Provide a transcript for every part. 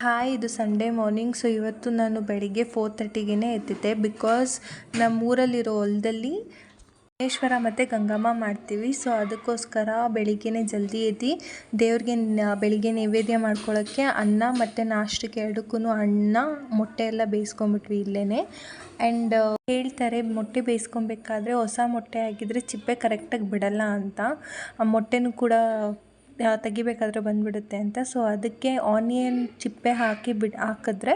Hi ಇದು Sunday morning so ಇವತ್ತು ನಾನು ಬೆಳಿಗ್ಗೆ ಫೋರ್ ತರ್ಟಿಗೆ ಎತ್ತಿದ್ದೆ ಬಿಕಾಸ್ ನಮ್ಮ ಊರಲ್ಲಿರೋ ಹೊಲದಲ್ಲಿ ಮಹೇಶ್ವರ ಮತ್ತು ಗಂಗಮ್ಮ ಮಾಡ್ತೀವಿ. ಸೊ ಅದಕ್ಕೋಸ್ಕರ ಬೆಳಿಗ್ಗೆನೇ ಜಲ್ದಿ ಎದ್ದು, ದೇವ್ರಿಗೆ ಬೆಳಿಗ್ಗೆ ನೈವೇದ್ಯ ಮಾಡ್ಕೊಳ್ಳೋಕ್ಕೆ ಅನ್ನ ಮತ್ತು ನಾಷ್ಟಕ್ಕೆ ಎರಡಕ್ಕೂ ಅನ್ನ, ಮೊಟ್ಟೆ ಎಲ್ಲ ಬೇಯಿಸ್ಕೊಂಬಿಟ್ವಿ ಇಲ್ಲೇ ಆ್ಯಂಡ್ ಹೇಳ್ತಾರೆ, ಮೊಟ್ಟೆ ಬೇಯಿಸ್ಕೊಬೇಕಾದ್ರೆ ಹೊಸ ಮೊಟ್ಟೆ ಆಗಿದ್ದರೆ ಚಿಪ್ಪೆ ಕರೆಕ್ಟಾಗಿ ಬಿಡಲ್ಲ ಅಂತ. ಆ ಮೊಟ್ಟೆನೂ ಕೂಡ ತೆಗಿಬೇಕಾದ್ರೆ ಬಂದುಬಿಡುತ್ತೆ ಅಂತ. ಸೊ ಅದಕ್ಕೆ ಆನಿಯನ್ ಚಿಪ್ಪೆ ಹಾಕಿ ಬಿಡ್, ಹಾಕಿದ್ರೆ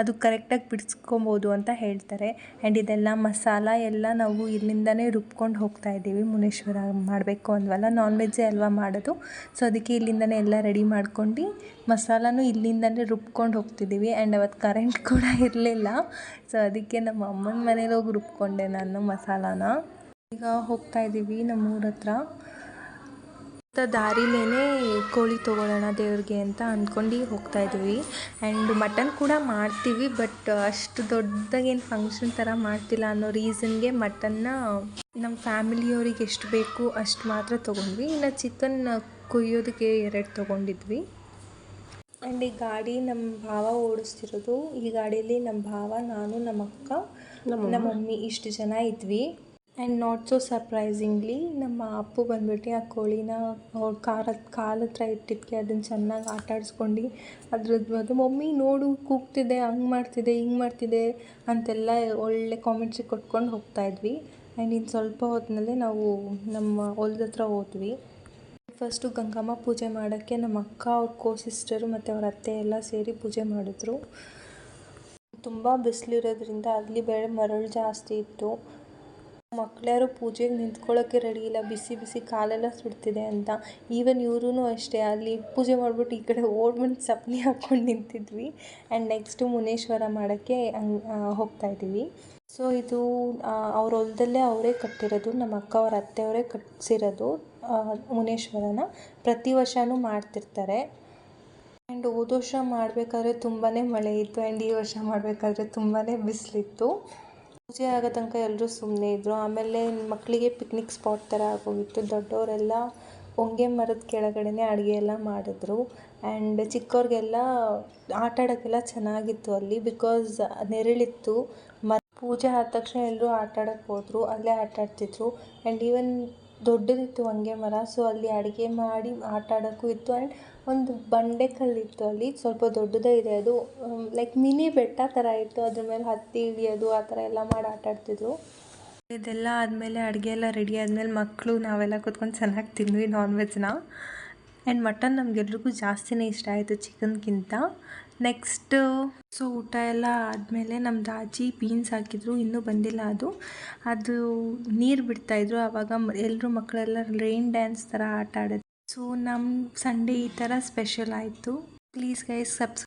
ಅದು ಕರೆಕ್ಟಾಗಿ ಬಿಡಿಸ್ಕೊಬೋದು ಅಂತ ಹೇಳ್ತಾರೆ. ಆ್ಯಂಡ್ ಇದೆಲ್ಲ ಮಸಾಲ ಎಲ್ಲ ನಾವು ಇಲ್ಲಿಂದನೇ ರುಬ್ಕೊಂಡು ಹೋಗ್ತಾ ಇದ್ದೀವಿ. ಮುನೇಶ್ವರ ಮಾಡಬೇಕು ಅಂದ್ವಲ್ಲ ನಾನ್ ವೆಜ್ಜೇ ಅಲ್ವಾ ಮಾಡೋದು? ಸೊ ಅದಕ್ಕೆ ಇಲ್ಲಿಂದನೇ ಎಲ್ಲ ರೆಡಿ ಮಾಡ್ಕೊಂಡು ಮಸಾಲನೂ ಇಲ್ಲಿಂದನೇ ರುಬ್ಕೊಂಡು ಹೋಗ್ತಿದ್ದೀವಿ. ಆ್ಯಂಡ್ ಅವತ್ತು ಕರೆಂಟ್ ಕೂಡ ಇರಲಿಲ್ಲ. ಸೊ ಅದಕ್ಕೆ ನಮ್ಮ ಅಮ್ಮನ ಮನೇಲಿ ಹೋಗಿ ರುಬ್ಕೊಂಡೆ ನಾನು ಮಸಾಲಾನ. ಈಗ ಹೋಗ್ತಾ ಇದ್ದೀವಿ ನಮ್ಮ ಊರ ಹತ್ರ ದಾರಿಲೇ ಕೋಳಿ ತೊಗೊಳ್ಳೋಣ ದೇವ್ರಿಗೆ ಅಂತ ಅಂದ್ಕೊಂಡು ಹೋಗ್ತಾ ಇದ್ದೀವಿ. ಆ್ಯಂಡ್ ಮಟನ್ ಕೂಡ ಮಾಡ್ತೀವಿ ಬಟ್ ಅಷ್ಟು ದೊಡ್ಡದಾಗೇನು ಫಂಕ್ಷನ್ ಥರ ಮಾಡ್ತಿಲ್ಲ ಅನ್ನೋ ರೀಸನ್ಗೆ ಮಟನ್ನ ನಮ್ಮ ಫ್ಯಾಮಿಲಿಯವ್ರಿಗೆ ಎಷ್ಟು ಬೇಕು ಅಷ್ಟು ಮಾತ್ರ ತೊಗೊಂಡ್ವಿ. ಇನ್ನು ಚಿಕನ್ ಕುಯ್ಯೋದಕ್ಕೆ ಎರಡು ತೊಗೊಂಡಿದ್ವಿ. ಆ್ಯಂಡ್ ಈ ಗಾಡಿ ನಮ್ಮ ಭಾವ ಓಡಿಸ್ತಿರೋದು. ಈ ಗಾಡಿಯಲ್ಲಿ ನಮ್ಮ ಭಾವ ನಾನು ನಮ್ಮ ಅಕ್ಕ ನಮ್ಮ ಮಮ್ಮಿ ಇಷ್ಟು ಜನ ಇದ್ವಿ. ಆ್ಯಂಡ್ ನಾಟ್ ಸೊ ಸರ್ಪ್ರೈಸಿಂಗ್ಲಿ ನಮ್ಮ ಅಪ್ಪು ಬಂದ್ಬಿಟ್ಟು ಆ ಕೋಳಿನ ಅವ್ರ ಕಾರ ಕಾಲ ಹತ್ರ ಇಟ್ಟಿದ್ದಕ್ಕೆ ಅದನ್ನು ಚೆನ್ನಾಗಿ ಆಟ ಆಡಿಸ್ಕೊಂಡು ಅದ್ರದ್ದು ಅದು, ಮಮ್ಮಿ ನೋಡು, ಕೂಗ್ತಿದೆ, ಹಂಗೆ ಮಾಡ್ತಿದೆ, ಹಿಂಗೆ ಮಾಡ್ತಿದೆ ಅಂತೆಲ್ಲ ಒಳ್ಳೆ ಕಾಮೆಂಟ್ಸ್ ಕೊಟ್ಕೊಂಡು ಹೋಗ್ತಾಯಿದ್ವಿ ಆ್ಯಂಡ್ ಇನ್ನು ಸ್ವಲ್ಪ ಹೊತ್ತಿನಲ್ಲೇ ನಾವು ನಮ್ಮ ಹೊಲ್ದ ಹತ್ರ ಹೋದ್ವಿ. ಫಸ್ಟು ಗಂಗಮ್ಮ ಪೂಜೆ ಮಾಡೋಕ್ಕೆ ನಮ್ಮ ಅಕ್ಕ, ಅವ್ರ ಕೋ ಸಿಸ್ಟರು ಮತ್ತು ಅವ್ರ ಅತ್ತೆ ಎಲ್ಲ ಸೇರಿ ಪೂಜೆ ಮಾಡಿದ್ರು. ತುಂಬ ಬಿಸಿಲಿರೋದ್ರಿಂದ ಅಲ್ಲಿ ಬೇರೆ ಮರಳು ಜಾಸ್ತಿ ಇತ್ತು. ಮಕ್ಳ್ಯಾರು ಪೂಜೆಗೆ ನಿಂತ್ಕೊಳ್ಳೋಕ್ಕೆ ರೆಡಿ ಇಲ್ಲ, ಬಿಸಿ ಬಿಸಿ ಕಾಲೆಲ್ಲ ಸುಡ್ತಿದೆ ಅಂತ. ಈವನ್ ಇವ್ರೂ ಅಷ್ಟೇ, ಅಲ್ಲಿ ಪೂಜೆ ಮಾಡಿಬಿಟ್ಟು ಈ ಕಡೆ ಓಡ್ಬಂದು ಸಪ್ನಿ ಹಾಕ್ಕೊಂಡು ನಿಂತಿದ್ವಿ. ಆ್ಯಂಡ್ ನೆಕ್ಸ್ಟು ಮುನೇಶ್ವರ ಮಾಡೋಕ್ಕೆ ಹಂಗ್ ಹೋಗ್ತಾ ಇದ್ದೀವಿ. ಸೊ ಇದು ಅವ್ರ ಹೊಲದಲ್ಲೇ ಅವರೇ ಕಟ್ಟಿರೋದು, ನಮ್ಮ ಅಕ್ಕ ಅವ್ರ ಅತ್ತೆಯವರೇ ಕಟ್ಟಿಸಿರೋದು ಮುನೇಶ್ವರನ. ಪ್ರತಿ ವರ್ಷವೂ ಮಾಡ್ತಿರ್ತಾರೆ. ಆ್ಯಂಡ್ ಹೋದ ವರ್ಷ ಮಾಡಬೇಕಾದ್ರೆ ತುಂಬಾ ಮಳೆ ಇತ್ತು ಆ್ಯಂಡ್ ಈ ವರ್ಷ ಮಾಡಬೇಕಾದ್ರೆ ತುಂಬಾ ಬಿಸಿಲಿತ್ತು. ಪೂಜೆ ಆಗೋ ತನಕ ಎಲ್ಲರೂ ಸುಮ್ಮನೆ ಇದ್ದರು ಆಮೇಲೆ ಮಕ್ಕಳಿಗೆ ಪಿಕ್ನಿಕ್ ಸ್ಪಾಟ್ ಥರ ಆಗೋಗಿತ್ತು. ದೊಡ್ಡವರೆಲ್ಲ ಹೊಂಗೆ ಮರದ ಕೆಳಗಡೆನೇ ಅಡುಗೆ ಎಲ್ಲ ಮಾಡಿದ್ರು. ಆ್ಯಂಡ್ ಚಿಕ್ಕವ್ರಿಗೆಲ್ಲ ಆಟ ಆಡೋಕ್ಕೆಲ್ಲ ಚೆನ್ನಾಗಿತ್ತು ಅಲ್ಲಿ ಬಿಕಾಸ್ ನೆರಳಿತ್ತು. ಮ ಪೂಜೆ ಆದ ತಕ್ಷಣ ಎಲ್ಲರೂ ಆಟ ಆಡೋಕ್ಕೆ ಹೋದರು. ಅಲ್ಲೇ ಆಟ ಆಡ್ತಿದ್ರು. ಆ್ಯಂಡ್ ಈವನ್ ದೊಡ್ಡದಿತ್ತು ಹೊಂಗೆ ಮರ. ಸೊ ಅಲ್ಲಿ ಅಡುಗೆ ಮಾಡಿ ಆಟ ಆಡೋಕ್ಕೂ ಇತ್ತು. ಆ್ಯಂಡ್ ಒಂದು ಬಂಡೆ ಕಲ್ಲಿತ್ತು ಅಲ್ಲಿ. ಸ್ವಲ್ಪ ದೊಡ್ಡದೇ ಇದೆ ಅದು. ಲೈಕ್ ಮಿನಿ ಬೆಟ್ಟ ಥರ ಇತ್ತು. ಅದ್ರ ಮೇಲೆ ಹತ್ತಿ ಇಳಿಯೋದು ಆ ಥರ ಎಲ್ಲ ಮಾಡಿ ಆಟ ಆಡ್ತಿದ್ರು. ಇದೆಲ್ಲ ಆದಮೇಲೆ ಅಡುಗೆ ಎಲ್ಲ ರೆಡಿ ಆದಮೇಲೆ ಮಕ್ಕಳು ನಾವೆಲ್ಲ ಕೂತ್ಕೊಂಡು ಚೆನ್ನಾಗಿ ತಿಂದ್ವಿ ನಾನ್ ವೆಜ್ನ ಆ್ಯಂಡ್ ಮಟನ್ ನಮಗೆಲ್ರಿಗೂ ಜಾಸ್ತಿನೇ ಇಷ್ಟ ಆಯಿತು ಚಿಕನ್ಗಿಂತ. ನೆಕ್ಸ್ಟು ಸೊ ಊಟ ಎಲ್ಲ ಆದಮೇಲೆ ನಮ್ಮ ದಾಜಿ ಬೀನ್ಸ್ ಹಾಕಿದ್ರು, ಇನ್ನೂ ಬಂದಿಲ್ಲ ಅದು. ಅದು ನೀರು ಬಿಡ್ತಾಯಿದ್ರು ಆವಾಗ ಎಲ್ಲರೂ ಮಕ್ಕಳೆಲ್ಲ ರೈನ್ ಡ್ಯಾನ್ಸ್ ಥರ ಆಟ ಆಡಿದ್ರು ಸೊ ನಮ್ಮ ಸಂಡೇ ಈ ಥರ ಸ್ಪೆಷಲ್ ಆಯಿತು. Please guys subs